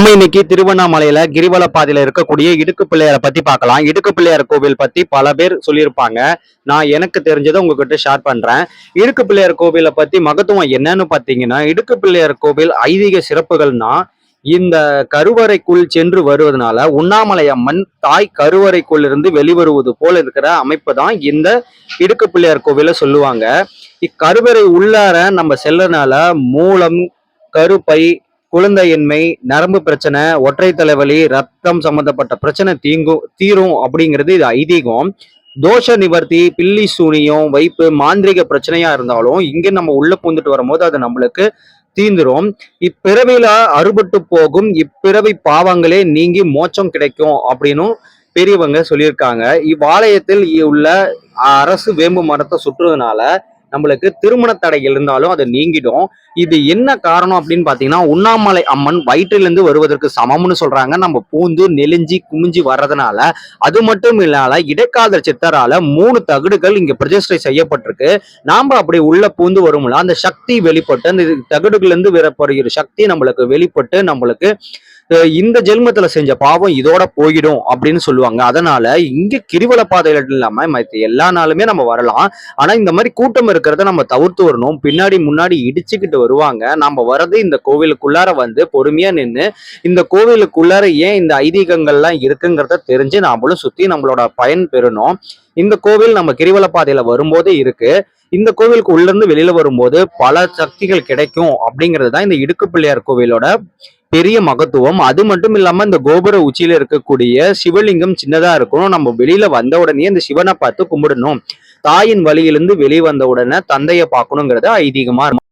நாம இன்னைக்கு திருவண்ணாமலையில கிரிவல பாதையில இருக்கக்கூடிய இடுக்கு பிள்ளையாரை பத்தி பார்க்கலாம். இடுக்கு பிள்ளையார் கோவில் பத்தி பல பேர் சொல்லியிருப்பாங்க. நான் எனக்கு தெரிஞ்சதை உங்ககிட்ட ஷேர் பண்றேன். இடுக்கு பிள்ளையார் கோவிலை பத்தி மகத்துவம் என்னன்னு பாத்தீங்கன்னா இடுக்கு பிள்ளையார் கோவில் ஐதீக சிறப்புகள்னா இந்த கருவறைக்குள் சென்று வருவதனால உண்ணாமலை அம்மன் தாய் கருவறைக்குள் இருந்து வெளிவருவது போல இருக்கிற அமைப்பு தான் இந்த இடுக்கு பிள்ளையார் கோவில சொல்லுவாங்க. இக்கருவறை உள்ளார நம்ம செல்லனால மூலம் கருப்பை குழந்தையின்மை நரம்பு பிரச்சனை ஒற்றை தலைவலி ரத்தம் சம்பந்தப்பட்ட பிரச்சனை தீங்கும் தீரும் அப்படிங்கிறது இது ஐதீகம். தோஷ நிவர்த்தி பில்லி சூனியம் வைப்பு மாந்திரிக பிரச்சனையா இருந்தாலும் இங்க நம்ம உள்ள பூந்துட்டு வரும்போது அது நம்மளுக்கு தீந்துரும். இப்பிறவில அறுபட்டு போகும் இப்பிறவி பாவங்களே நீங்கி மோட்சம் கிடைக்கும் அப்படின்னும் பெரியவங்க சொல்லியிருக்காங்க. இவ்வாலயத்தில் உள்ள அரசு வேம்பு மரத்தை சுற்றுறதுனால நம்மளுக்கு திருமண தடை இருந்தாலும் அது நீங்கிடும். இது என்ன காரணம் அப்படின்னு பாத்தீங்கன்னா உண்ணாமலை அம்மன் வயிற்றிலிருந்து வருவதற்கு சமம்னு சொல்றாங்க. நம்ம பூந்து நெலிஞ்சி குமிஞ்சி வர்றதுனால அது மட்டும் இல்லாத இடைக்காதல் சித்தரால மூணு தகடுகள் இங்க பிரதிஷ்டை செய்யப்பட்டிருக்கு. நாம அப்படி உள்ள பூந்து வரும்ல அந்த சக்தி வெளிப்பட்டு அந்த தகடுகள்ல இருந்து வரப்படுகிற சக்தி நம்மளுக்கு வெளிப்பட்டு நம்மளுக்கு இந்த ஜென்மத்துல செஞ்ச பாவம் இதோட போயிடும் அப்படின்னு சொல்லுவாங்க. அதனால இங்க கிரிவல பாதையில இல்லாம மத்த எல்லா நாளுமே நம்ம வரலாம். ஆனா இந்த மாதிரி கூட்டம் இருக்கிறத நம்ம தவிர்த்து வரணும். பின்னாடி முன்னாடி இடிச்சுக்கிட்டு வருவாங்க. நம்ம வர்றது இந்த கோவிலுக்குள்ளார வந்து பொறுமையா நின்று இந்த கோவிலுக்குள்ளார ஏன் இந்த ஐதீகங்கள்லாம் இருக்குங்கிறத தெரிஞ்சு நாமளும் சுத்தி நம்மளோட பயன் பெறணும். இந்த கோவில் நம்ம கிரிவல பாதையில வரும்போதே இருக்கு. இந்த கோவிலுக்கு உள்ள இருந்து வெளியில வரும்போது பல சக்திகள் கிடைக்கும் அப்படிங்கிறது தான் இந்த இடுக்கு பிள்ளையார் கோவிலோட பெரிய மகத்துவம். அது மட்டும் இல்லாம இந்த கோபுர உச்சியில இருக்கக்கூடிய சிவலிங்கம் சின்னதா இருக்கணும். நம்ம வெளியில வந்த உடனே இந்த சிவனை பார்த்து கும்பிடணும். தாயின் வழியிலிருந்து வெளியே வந்த உடனே தந்தையை பார்க்கணுங்கிறது ஐதீகமா இருக்கும்.